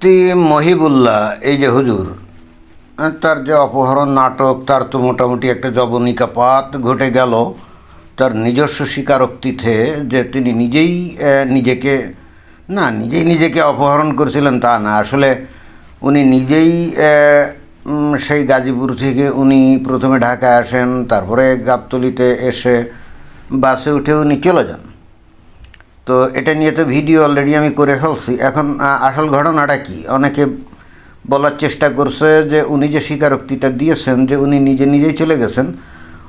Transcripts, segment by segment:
মুফতি মহিবুল্লাহ, এই যে হুজুর তার যে অপহরণ নাটক, তার তো মোটামুটি একটা জবনিকাপাত ঘটে গেল। তার নিজস্ব স্বীকারোক্তিতে যে তিনি নিজেই নিজেকে, না, নিজেই নিজেকে অপহরণ করেছিলেন তা না। আসলে উনি নিজেই সেই গাজীপুর থেকে উনি প্রথমে ঢাকায় আসেন, তারপরে গাবতলিতে এসে বাসে উঠে উনি চলে যান। তো এটা নিয়ে তো ভিডিও অলরেডি আমি করে ফেলছি। এখন আসল ঘটনাটা কি? অনেকে বলার চেষ্টা করছে যে উনি যে স্বীকারোক্তিটা দিয়েছেন যে উনি নিজে নিজেই চলে গেছেন,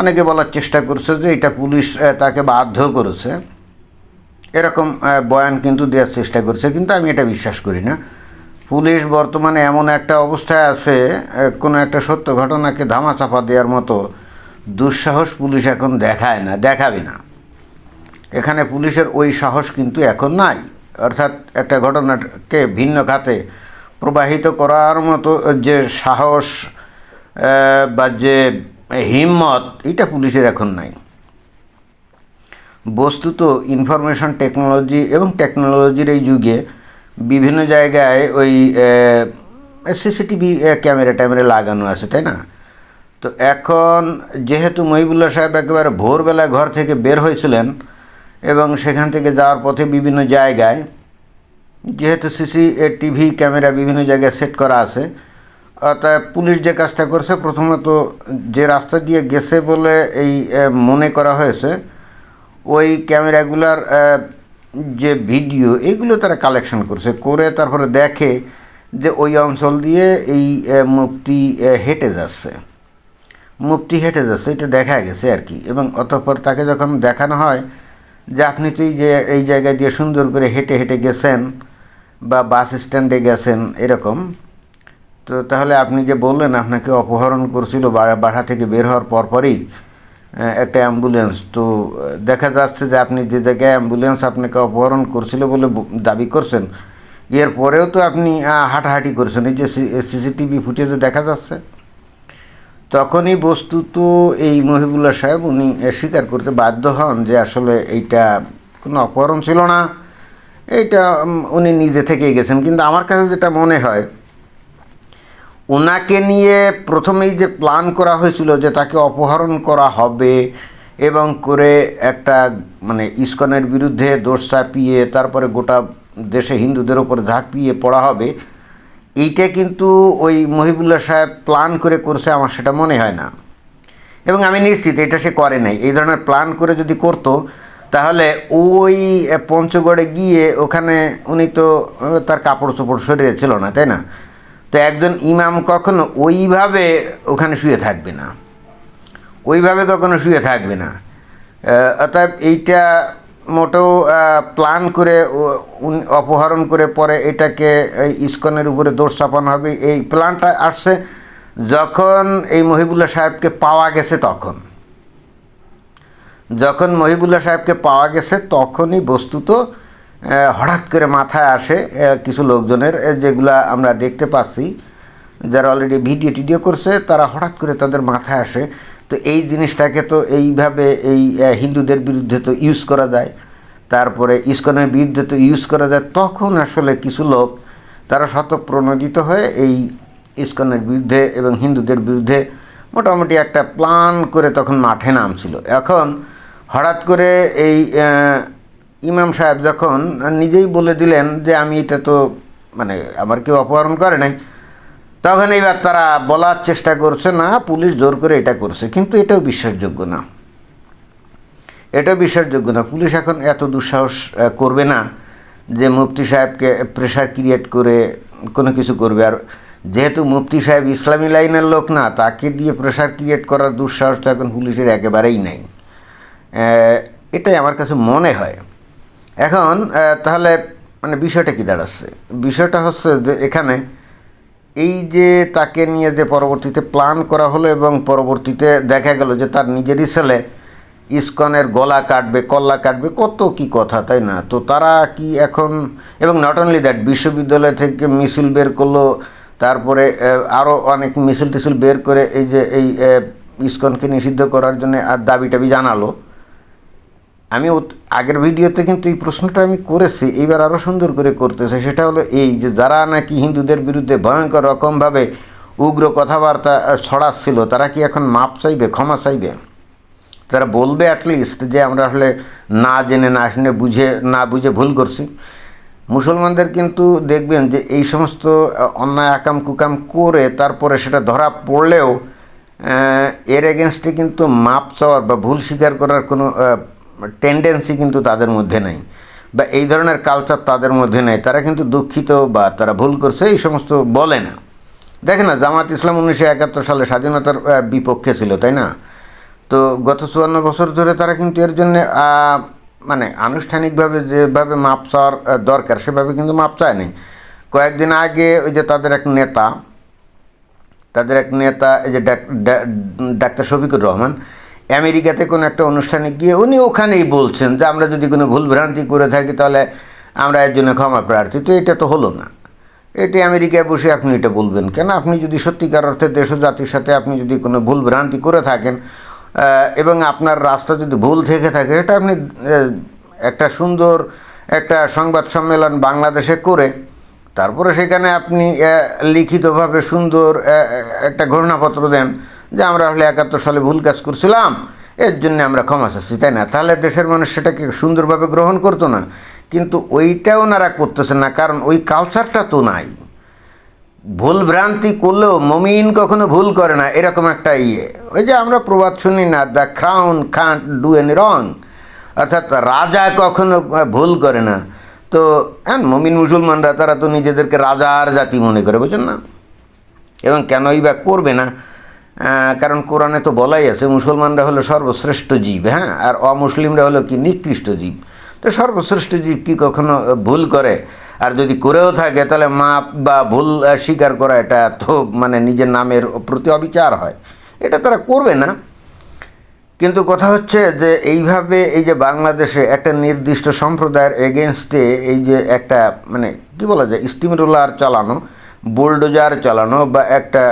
অনেকে বলার চেষ্টা করছে যে এটা পুলিশ তাকে বাধ্য করেছে। এরকম বয়ান কিন্তু দেওয়ার চেষ্টা করছে, কিন্তু আমি এটা বিশ্বাস করি না। পুলিশ বর্তমানে এমন একটা অবস্থায় আছে কোনো একটা সত্য ঘটনাকে ধামাচাপা দেওয়ার মতো দুঃসাহস পুলিশ এখন দেখায় না, দেখাবে না। এখানে পুলিশের ওই সাহস কিন্তু এখন নাই। অর্থাৎ একটা ঘটনাকে ভিন্ন খাতে প্রবাহিত করার মতো যে সাহস বা যে হিম্মত, এটা পুলিশের এখন নাই। বস্তুত ইনফরমেশন টেকনোলজি এবং টেকনোলজির এই যুগে বিভিন্ন জায়গায় ওই সিসিটিভি ক্যামেরা ট্যামেরা লাগানো আছে, তাই না? তো এখন যেহেতু মহিবুল্লাহ সাহেব একেবারে ভোরবেলা ঘর থেকে বের হয়েছিলেন এবং সেখান থেকে যাওয়ার পথে বিভিন্ন জায়গায়, যেহেতু সিসি এ টিভি ক্যামেরা বিভিন্ন জায়গায় সেট করা আছে, অতএব পুলিশ যে কাজটা করছে, প্রথমত যে রাস্তা দিয়ে গেছে বলে এই মনে করা হয়েছে, ওই ক্যামেরাগুলার যে ভিডিও, এগুলো তারা কালেকশন করছে, করে তারপরে দেখে যে ওই অঞ্চল দিয়ে এই মুক্তি হেঁটে যাচ্ছে। মুক্তি হেঁটে যাচ্ছে, এটা দেখা গেছে আর কি, এবং অতঃপর তাকে যখন দেখানো হয় যে আপনি তো এই যে, এই জায়গা দিয়ে সুন্দর করে হেঁটে হেঁটে গেছেন বা বাস স্ট্যান্ডে গেছেন এরকম, তো তাহলে আপনি যে বললেন আপনাকে অপহরণ করছিল বা- বাসা থেকে বের হওয়ার পরপরই একটা অ্যাম্বুলেন্স, তো দেখা যাচ্ছে যে আপনি যে জায়গায় অ্যাম্বুলেন্স আপনাকে অপহরণ করছিল বলে দাবি করছেন এর পরেও তো আপনি হাঁটাহাঁটি করছেন, এই যে সিসিটিভি ফুটেজে দেখা যাচ্ছে। তখনই বস্তুত এই মহিবুল্লাহ সাহেব উনি স্বীকার করতে বাধ্য হন যে আসলে এইটা কোনো অপহরণ ছিল না। এইটা উনি নিজে থেকেই গেছেন। কিন্তু আমার কাছে যেটা মনে হয় ওনাকে নিয়ে প্রথমেই যে প্ল্যান করা হয়েছিল যে তাকে অপহরণ করা হবে এবং করে একটা মানে ইস্কনের বিরুদ্ধে দোষ চাপিয়ে, তারপরে গোটা দেশে হিন্দুদের ওপর ঝাঁপিয়ে পড়া হবে এইটা কিন্তু ওই মহিবুল্লাহ সাহেব প্ল্যান করে করছে, আমার সেটা মনে হয় না। এবং আমি নিশ্চিত এটা সে করে নাই। এই ধরনের প্ল্যান করে যদি করতো, তাহলে ওই পঞ্চগড়ে গিয়ে ওখানে উনি তো তার কাপড় চোপড় শরীরে ছিল না, তাই না? তো একজন ইমাম কখনো ওইভাবে ওখানে শুয়ে থাকবে না। ওইভাবে কখনো শুয়ে থাকবে না। অতএব এইটা মোটেও প্ল্যান করে অপহরণ করে পরে এটাকে ইস্কনের উপরে দোষ চাপানো হবে। এই প্ল্যানটা আসছে যখন এই মহিবুল্লাহ সাহেবকে পাওয়া গেছে তখন। যখন মহিবুল্লাহ সাহেবকে পাওয়া গেছে তখনই বস্তুত হঠাৎ করে মাথায় আসে কিছু লোকজনের যেগুলা আমরা দেখতে পাচ্ছি, যারা অলরেডি ভিডিও টিডিও করছে, তারা হঠাৎ করে তাদের মাথায় আসে তো এই জিনিসটাকে তো এইভাবে এই হিন্দুদের বিরুদ্ধে তো ইউজ করা যায়। তারপরে ইস্কনের বিরুদ্ধে তো ইউজ করা যায়। তখন আসলে কিছু লোক, তারা শতপ্রণোদিত হয়ে এই ইস্কনের বিরুদ্ধে এবং হিন্দুদের বিরুদ্ধে মোটামুটি একটা প্ল্যান করে তখন মাঠে নামছিল। এখন হঠাৎ করে এই ইমাম সাহেব যখন নিজেই বলে দিলেন যে, আমি এটা তো মানে আমার কেউ অপহরণ করে নাই। তখন এইবার তারা বলার চেষ্টা করছে, না, পুলিশ জোর করে এটা করছে। কিন্তু এটাও বিশ্বাসযোগ্য না। এটাও বিশ্বাসযোগ্য না। পুলিশ এখন এত দুঃসাহস করবে না যে মুফতি সাহেবকে প্রেশার ক্রিয়েট করে কোনো কিছু করবে। আর যেহেতু মুফতি সাহেব ইসলামী লাইনের লোক না, তাকে দিয়ে প্রেশার ক্রিয়েট করার দুঃসাহস তো এখন পুলিশের একেবারেই নেই। এটাই আমার কাছে মনে হয়। এখন তাহলে মানে বিষয়টা কি দাঁড়াচ্ছে? বিষয়টা হচ্ছে যে এখানে এই যে তাকে নিয়ে যে পরবর্তীতে প্ল্যান করা হলো এবং পরবর্তীতে দেখা গেল যে তার নিজেরই ছেলে ইসকনের গলা কাটবে, কল্লা কাটবে, কত কি কথা, তাই না? তো তারা কি এখন, এবং নট অনলি দ্যাট বিশ্ববিদ্যালয় থেকে মিছিল বের করল, তারপরে আরও অনেক মিছিল টিছিল বের করে এই যে এই ইসকনকে নিষিদ্ধ করার জন্য আর দাবি টাবি জানালো। আমি আগের ভিডিওতে কিন্তু এই প্রশ্নটা আমি করেছি, এইবার আরও সুন্দর করে করতেছে। সেটা হলো এই যে যারা নাকি হিন্দুদের বিরুদ্ধে ভয়ঙ্কর রকমভাবে উগ্র কথাবার্তা ছড়াচ্ছিল, তারা কি এখন মাপ চাইবে, ক্ষমা চাইবে? তারা বলবে অ্যাটলিস্ট যে আমরা আসলে না জেনে, না শুনে বুঝে, না বুঝে ভুল করছি। মুসলমানদের কিন্তু দেখবেন যে এই সমস্ত অন্যায়, আকাম, কুকাম করে তারপরে সেটা ধরা পড়লেও এর এগেনস্টে কিন্তু মাপ চাওয়ার বা ভুল স্বীকার করার কোনো টেন্ডেন্সি কিন্তু তাদের মধ্যে নেই। বা এই ধরনের কালচার তাদের মধ্যে নেই। তারা কিন্তু দুঃখিত বা তারা ভুল করছে, এই সমস্ত বলে না। দেখে না, জামাত ইসলাম উনিশশো একাত্তর সালে স্বাধীনতার বিপক্ষে ছিল, তাই না? তো গত চুয়ান্ন বছর ধরে তারা কিন্তু এর জন্য মানে আনুষ্ঠানিকভাবে যেভাবে মাপ চাওয়ার দরকার, সেভাবে কিন্তু মাপ চায় নেই। কয়েকদিন আগে ওই যে তাদের এক নেতা, তাদের এক নেতা, এই যে ডাক্তার শফিকুর রহমান আমেরিকাতে কোনো একটা অনুষ্ঠানে গিয়ে উনি ওখানেই বলছেন যে আমরা যদি কোনো ভুল ভ্রান্তি করে থাকি তাহলে আমরা এর জন্য ক্ষমা প্রার্থী। তো এটা তো হলো না। এটি আমেরিকায় বসে আপনি এটা বলবেন কেন? আপনি যদি সত্যিকার অর্থে দেশ জাতির সাথে আপনি যদি কোনো ভুল ভ্রান্তি করে থাকেন এবং আপনার রাস্তা যদি ভুল থেকে থাকে, এটা আপনি একটা সুন্দর একটা সংবাদ সম্মেলন বাংলাদেশে করে, তারপরে সেখানে আপনি লিখিতভাবে সুন্দর একটা ঘোষণাপত্র দেন যে আমরা আসলে একাত্তর সালে ভুল কাজ করছিলাম, এর জন্য আমরা ক্ষমা চাচ্ছি, তাই না? তাহলে দেশের মানুষ সেটাকে সুন্দরভাবে গ্রহণ করতো না। কিন্তু ওইটাও ওনারা করতেছে না, কারণ ওই কালচারটা তো নাই। ভুল ভ্রান্তি করলেও মমিন কখনো ভুল করে না, এরকম একটা ইয়ে। ওই যে আমরা প্রবাদ শুনি না the crown can't do any wrong অর্থাৎ রাজা কখনো ভুল করে না। তো হ্যাঁ মমিন মুসলমানরা তারা তো নিজেদেরকে রাজার জাতি মনে করে, বুঝেন না? এবং কেনই বা করবে না? কারণ কোরআনে তো বলাই আছে, মুসলমানরা হলো সর্বশ্রেষ্ঠ জীব হ্যাঁ? আর অমুসলিমরা হলো কি নিকৃষ্ট জীব। তো সর্বশ্রেষ্ঠ জীব কি কখনো ভুল করে? আর যদি করেও থাকে, তাহলে মাপ বা ভুল স্বীকার করা এটা তো মানে নিজের নামের প্রতি অবিচার হয়। এটা তারা করবে না। কিন্তু কথা হচ্ছে যে এইভাবে এই যে বাংলাদেশে একটা নির্দিষ্ট সম্প্রদায়ের এগেনস্টে এই যে একটা মানে কি বলা যায় স্টিম রোলার চালানো বুলডোজার চালানো বা একটা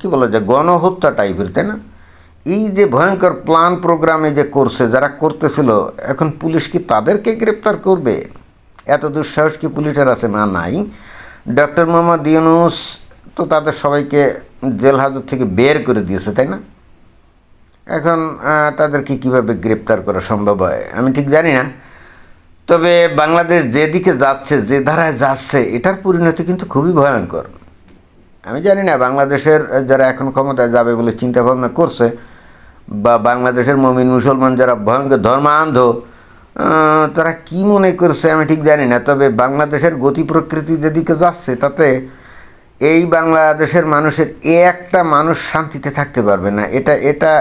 কি বলা যায় গণহত্যা টাইপের তাই না? এই যে ভয়ঙ্কর প্ল্যান প্রোগ্রামে যে করছে, যারা করতেছিল, এখন পুলিশ কি তাদেরকে গ্রেপ্তার করবে? এত দুঃসাহস কি পুলিশের আছে না নাই? ডক্টর মোহাম্মদ ইউনুস তো তাদের সবাইকে জেল হাজত থেকে বের করে দিয়েছে, তাই না? এখন তাদেরকে কীভাবে গ্রেপ্তার করা সম্ভব হয়, আমি ঠিক জানি না। তবে বাংলাদেশ যেদিকে যাচ্ছে, যে ধারায় যাচ্ছে, এটার পরিণতি কিন্তু খুবই ভয়ঙ্কর। আমি জানি না, বাংলাদেশের যারা এখন ক্ষমতায় যাবে বলে চিন্তা ভাবনা করছে বা বাংলাদেশের মমিন মুসলমান যারা ভয়ঙ্কর ধর্মান্ধ তারা কি মনে করছে আমি ঠিক জানি না, তবে বাংলাদেশের গতি প্রকৃতি যেদিকে যাচ্ছে তাতে এই বাংলাদেশের মানুষের এ একটা মানুষ শান্তিতে থাকতে পারবে না। এটা এটা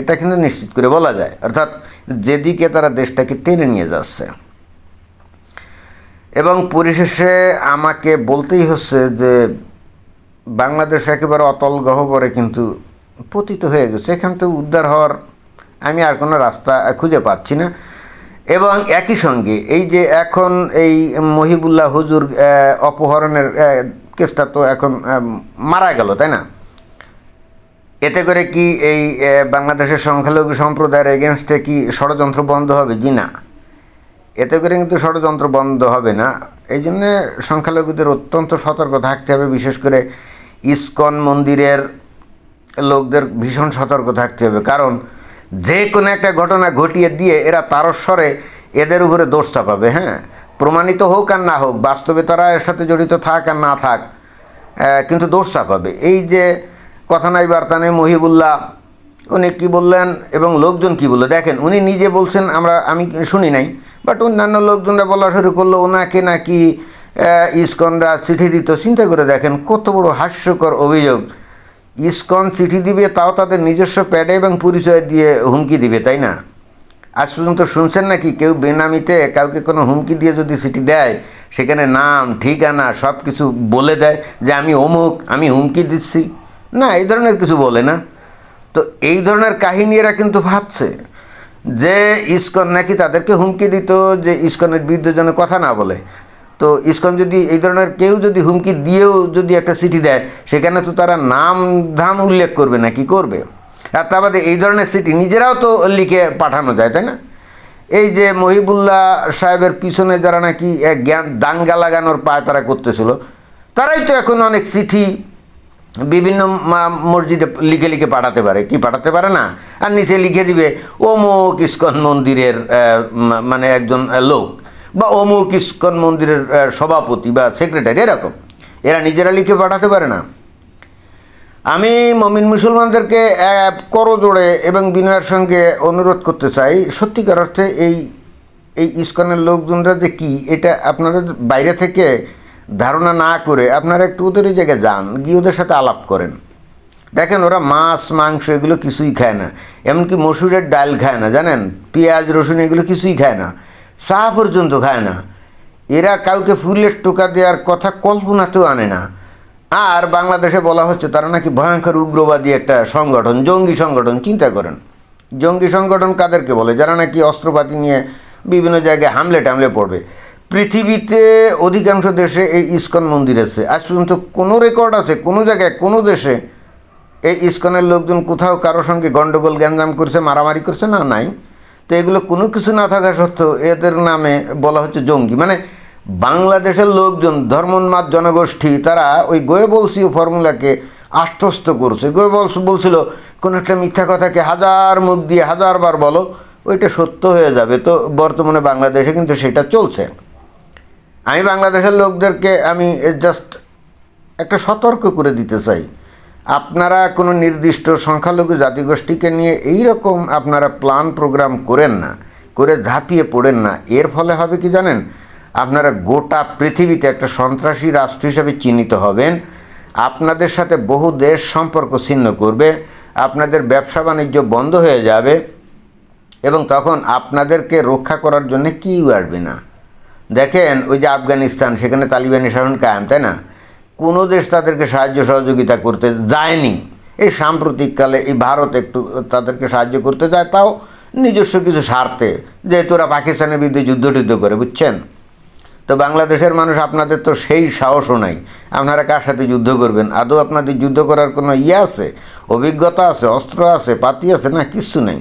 এটা কিন্তু নিশ্চিত করে বলা যায়। অর্থাৎ যেদিকে তারা দেশটাকে টেনে নিয়ে যাচ্ছে। এবং পরিশেষে আমাকে বলতেই হচ্ছে যে বাংলাদেশ একেবারে অতল গহ্বরে কিন্তু পতিত হয়ে গেছে। এখান থেকে উদ্ধার হওয়ার আমি আর কোনো রাস্তা খুঁজে পাচ্ছি না। এবং একই সঙ্গে এই যে এখন এই মহিবুল্লাহ হুজুর অপহরণের কেসটা তো এখন মারা গেল, তাই না? এতে করে কি এই বাংলাদেশের সংখ্যালঘু সম্প্রদায়ের এগেনস্টে কি ষড়যন্ত্র বন্ধ হবে? জি না। এতে করে কিন্তু ষড়যন্ত্র বন্ধ হবে না। এই জন্যে সংখ্যালঘুদের অত্যন্ত সতর্ক থাকতে হবে, বিশেষ করে ইসকন মন্দিরের লোকদের ভীষণ সতর্ক থাকতে হবে। কারণ যে কোনো একটা ঘটনা ঘটিয়ে দিয়ে এরা তারস্বরে এদের উপরে দোষ চাপাবে হ্যাঁ? প্রমাণিত হোক আর না হোক, বাস্তবে তারা এর সাথে জড়িত থাক আর না থাক কিন্তু দোষ চাপাবে। এই যে কথা নাই, বার্তা নেই, মহিবুল্লাহ, উনি কী বললেন এবং লোকজন কি বলল? দেখেন, উনি নিজে বলছেন, আমরা, আমি শুনি নাই বাট অন্যান্য লোকজনরা বলা শুরু করল, ওনাকে নাকি ইসকনরা চিঠি দিত, চিন্তা করে দেখেন কত বড় হাস্যকর অভিযোগ। ইস্কন চিঠি দিবে, তাও তাদের নিজস্ব প্যাডে এবং পরিচয় দিয়ে হুমকি দিবে, তাই না? আজ পর্যন্ত শুনছেন নাকি কেউ বেনামিতে কাউকে কোনো হুমকি দিয়ে যদি চিঠি দেয়, সেখানে নাম, ঠিকানা সব কিছু বলে দেয় যে আমি অমুক, আমি হুমকি দিচ্ছি? না, এই ধরনের কিছু বলে না। তো এই ধরনের কাহিনী এরা কিন্তু ভাবছে যে ইস্কন নাকি তাদেরকে হুমকি দিত, যে ইস্কনের বিরুদ্ধে যেন কথা না বলে। তো ইসকন যদি এই ধরনের কেউ যদি হুমকি দিয়েও যদি একটা চিঠি দেয়, সেখানে তো তারা নাম ধাম উল্লেখ করবে না, কি করবে? আর তা বাদে এই ধরনের চিঠি নিজেরাও তো লিখে পাঠানো যায়, তাই না? এই যে মহিবুল্লাহ সাহেবের পিছনে যারা নাকি জ্ঞান দাঙ্গা লাগানোর পায় তারা করতেছিল, তারাই তো এখন অনেক চিঠি বিভিন্ন মসজিদে লিখে লিখে পাঠাতে পারে, কি পাঠাতে পারে না? আর নিচে লিখে দিবে, অমুক ইস্কন মন্দিরের মানে একজন লোক। বা অমুক ইস্কন মন্দিরের সভাপতি বা সেক্রেটারি এরকম। এরা নিজেরা লিখে পাঠাতে পারে না। আমি মমিন মুসলমানদেরকে করজোড়ে এবং বিনয়ের সঙ্গে অনুরোধ করতে চাই, সত্যিকার অর্থে এই এই ইস্কনের লোকজনরা যে কি, এটা আপনারা বাইরে থেকে ধারণা না করে আপনারা একটু ওদের ওই জায়গায় যান, গিয়ে ওদের সাথে আলাপ করেন। দেখেন, ওরা মাছ, মাংস এগুলো কিছুই খায় না। এমনকি মসুরের ডাল খায় না, জানেন? পেঁয়াজ, রসুন এগুলো কিছুই খায় না। চা পর্যন্ত খায় না। এরা কাউকে ফুলের টোকা দেওয়ার কথা কল্পনাতেও আনে না। আর বাংলাদেশে বলা হচ্ছে তারা নাকি ভয়ঙ্কর উগ্রবাদী একটা সংগঠন, জঙ্গি সংগঠন, চিন্তা করেন। জঙ্গি সংগঠন কাদেরকে বলে? যারা নাকি অস্ত্রপাতি নিয়ে বিভিন্ন জায়গায় হামলে টামলে পড়বে। পৃথিবীতে অধিকাংশ দেশে এই ইস্কন মন্দির আছে। আজ পর্যন্ত কোনো রেকর্ড আছে, কোনো জায়গায়, কোনো দেশে এই ইস্কনের লোকজন কোথাও কারোর সঙ্গে গন্ডগোল, গ্যাঞ্জাম করছে, মারামারি করছে না? নাই। তো এগুলো কোনো কিছু না থাকা সত্ত্বেও এদের নামে বলা হচ্ছে জঙ্গি। মানে বাংলাদেশের লোকজন, ধর্মোন্মাদ জনগোষ্ঠী, তারা ওই গোয়েবলসীয় ফর্মুলাকে আশ্বস্ত করছে। গোয়েবলস বলছিল, কোনো একটা মিথ্যা কথাকে হাজার মুখ দিয়ে হাজারবার বলো, ওইটা সত্য হয়ে যাবে। তো বর্তমানে বাংলাদেশে কিন্তু সেটা চলছে। আমি বাংলাদেশের লোকদেরকে আমি জাস্ট একটা সতর্ক করে দিতে চাই। আপনারা কোনো নির্দিষ্ট সংখ্যালঘু জাতিগোষ্ঠীকে নিয়ে এই রকম আপনারা প্ল্যান প্রোগ্রাম করেন না, করে ঝাঁপিয়ে পড়েন না। এর ফলে হবে কি জানেন? আপনারা গোটা পৃথিবীতে একটা সন্ত্রাসী রাষ্ট্র হিসাবে চিহ্নিত হবেন। আপনাদের সাথে বহু দেশ সম্পর্ক ছিন্ন করবে, আপনাদের ব্যবসা বাণিজ্য বন্ধ হয়ে যাবে এবং তখন আপনাদেরকে রক্ষা করার জন্য কেউ আসবে না। দেখেন ওই যে আফগানিস্তান, সেখানে তালিবানি শাসন কায়েম, তাই না? কোনো দেশ তাদেরকে সাহায্য সহযোগিতা করতে যায়নি। এই সাম্প্রতিককালে এই ভারত একটু তাদেরকে সাহায্য করতে যায়, তাও নিজস্ব কিছু স্বার্থে। যেহেতু ওরা পাকিস্তানের বিরুদ্ধে যুদ্ধ টুদ্ধ করে, বুঝছেন? তো বাংলাদেশের মানুষ আপনাদের তো সেই সাহসও নাই। আপনারা কার সাথে যুদ্ধ করবেন? আদৌ আপনাদের যুদ্ধ করার কোনো ইয়ে আছে? অভিজ্ঞতা আছে? অস্ত্র আছে? পাতি আছে? না কিচ্ছু নেই।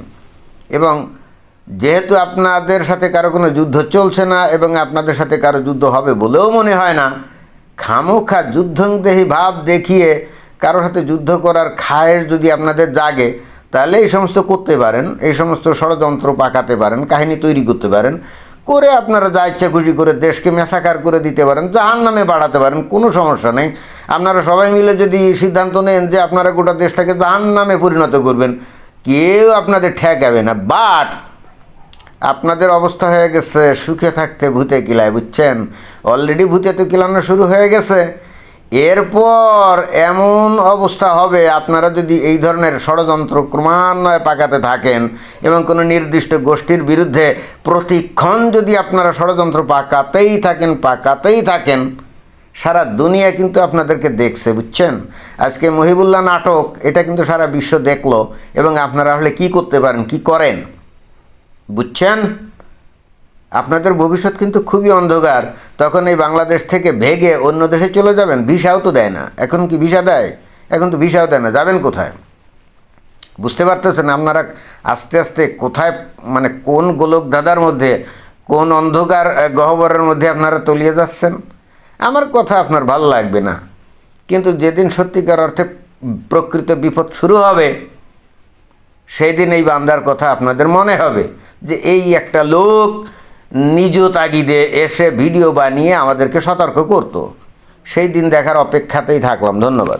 এবং যেহেতু আপনাদের সাথে কারও কোনো যুদ্ধ চলছে না এবং আপনাদের সাথে কারও যুদ্ধ হবে বলেও মনে হয় না খামোখা যুদ্ধংদেহী ভাব দেখিয়ে কারোর সাথে যুদ্ধ করার খায়ের যদি আপনাদের জাগে, তাহলে এই সমস্ত করতে পারেন, এই সমস্ত ষড়যন্ত্র পাকাতে পারেন, কাহিনী তৈরি করতে পারেন, করে আপনারা যা ইচ্ছা খুশি করে দেশকে মেসাকার করে দিতে পারেন জাহান নামে বাড়াতে পারেন, কোনো সমস্যা নেই। আপনারা সবাই মিলে যদি সিদ্ধান্ত নেন যে আপনারা গোটা দেশটাকে জাহান নামে পরিণত করবেন, কেউ আপনাদের ঠেকাবে না। বাট আপনাদের অবস্থা হয়ে গেছে, সুখে থাকতে ভূতে কিলায় বুঝছেন? অলরেডি ভূতে তো কিলানো শুরু হয়ে গেছে। এরপর এমন অবস্থা হবে, আপনারা যদি এই ধরনের ষড়যন্ত্র ক্রমান্বয়ে পাকাতে থাকেন এবং কোনো নির্দিষ্ট গোষ্ঠীর বিরুদ্ধে প্রতিক্ষণ যদি আপনারা ষড়যন্ত্র পাকাতেই থাকেন পাকাতেই থাকেন, সারা দুনিয়া কিন্তু আপনাদেরকে দেখছে, বুঝছেন? আজকে মহিবুল্লাহ নাটক, এটা কিন্তু সারা বিশ্ব দেখল, এবং আপনারা হলে কি করতে পারেন, কি করেন? বুঝছেন? আপনাদের ভবিষ্যৎ কিন্তু খুবই অন্ধকার। তখন এই বাংলাদেশ থেকে ভেগে অন্য দেশে চলে যাবেন, ভিসাও তো দেয় না। এখন কি ভিসা দেয়? এখন তো ভিসাও দেয় না, যাবেন কোথায়? বুঝতে পারতেছেন আপনারা আস্তে আস্তে কোথায় মানে কোন গোলক দাদার মধ্যে, কোন অন্ধকার গহ্বরের মধ্যে আপনারা তলিয়ে যাচ্ছেন? আমার কথা আপনার ভালো লাগবে না। কিন্তু যেদিন সত্যিকার অর্থে প্রকৃত বিপদ শুরু হবে, সেই দিন এই বান্দার কথা আপনাদের মনে হবে। যে এই একটা লোক নিজ তাগিদে এসে ভিডিও বানিয়ে আমাদেরকে সতর্ক করত। সেই দিন দেখার অপেক্ষাতেই থাকলাম। ধন্যবাদ।